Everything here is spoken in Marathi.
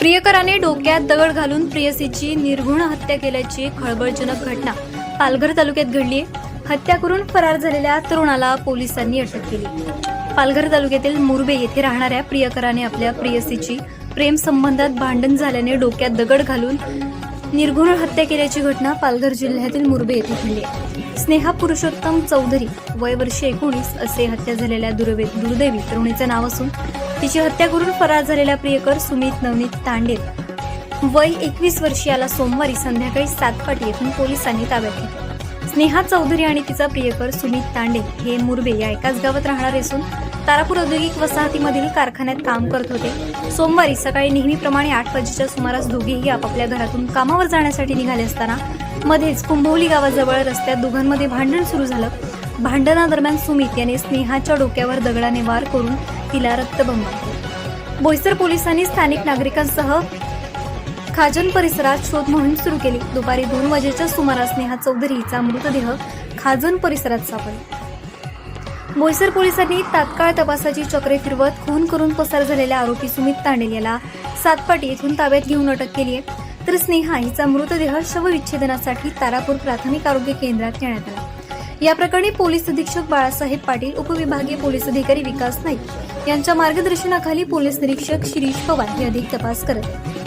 प्रियकराने डोक्यात दगड घालून प्रियसीची निर्घुण हत्या केल्याची खळबळजनक घटना पालघर तालुक्यात घडली. हत्या करून फरार झालेल्या तरुणाला पोलिसांनी अटक केली. पालघर तालुक्यातील मुरबे येथे राहणाऱ्या प्रियकराने आपल्या प्रियसीची प्रेम संबंधात भांडण झाल्याने डोक्यात दगड घालून निर्घुण हत्या केल्याची घटना पालघर जिल्ह्यातील मुरबे येथे घडली. स्नेहा पुरुषोत्तम चौधरी वय वर्ष एकोणीस असे हत्या झालेल्या दुर्वे दुर्दैवी तरुणीचे नाव असून तिची हत्या करून फरार झालेल्या प्रियकर सुमित नवनीत तांडेल वय एकवीस वर्षीयाला सोमवारी संध्याकाळी सातपाटी येथून पोलिसांनी ताब्यात घेतले. स्नेहा चौधरी आणि तिचा प्रियकर सुमित तांडे हे मुरबे या एकाच गावात राहणारे असून तारापूर औद्योगिक वसाहतीमधील कारखान्यात काम करत होते. सोमवारी सकाळी नेहमीप्रमाणे आठ वाजेच्या सुमारास दोघेही आपापल्या घरातून कामावर जाण्यासाठी निघाले असताना मध्येच कुंभवली गावाजवळ रस्त्यात दोघांमध्ये भांडण सुरू झालं. भांडणादरम्यान सुमित याने स्नेहाच्या डोक्यावर दगडाने वार करून तिला रक्तबंबाळ बोईसर पोलिसांनी स्थानिक नागरिकांसह खाजन परिसरात शोध मोहीम सुरू केली. दुपारी दोन वाजेच्या सुमारास नेहा चौधरीचा मृतदेह खाजन परिसरात सापडला. बोईसर पोलिसांनी तात्काळ तपासाची चक्रे फिरवत खून करून पसार झालेल्या आरोपी सुमित तांडेल याला सातपाटी येथून ताब्यात घेऊन अटक केली आहे. तर स्नेहा हिचा मृतदेह शवविच्छेदनासाठी तारापूर प्राथमिक आरोग्य केंद्रात नेण्यात आला. या प्रकरणी पोलीस अधीक्षक बाळासाहेब पाटील उपविभागीय पोलीस अधिकारी विकास नाईक यांच्या मार्गदर्शनाखाली पोलीस निरीक्षक शिरीष पवार हे अधिक तपास करत आहेत.